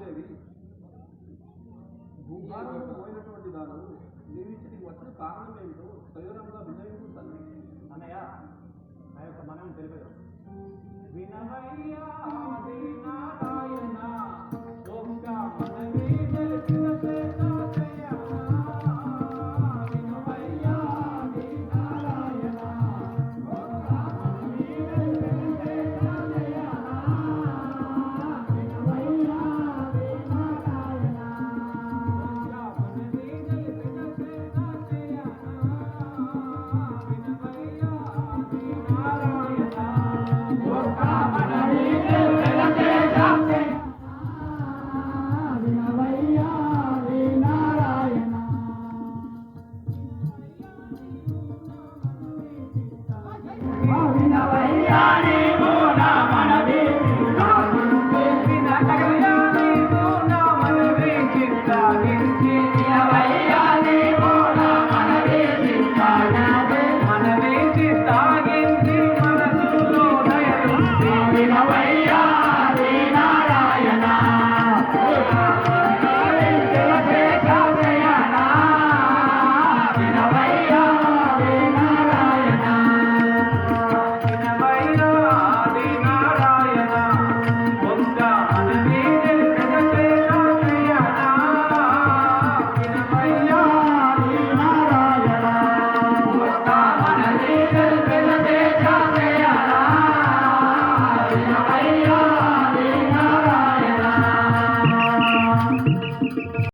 భూదేవి భూభారంలో పోయినటువంటి దాను నీవు వచ్చిన కారణం ఏంటో సవివరంగా వినయంకు తల్లి అన్నయ్య నా యొక్క మనం తెలిపేదాం వినవయ్యా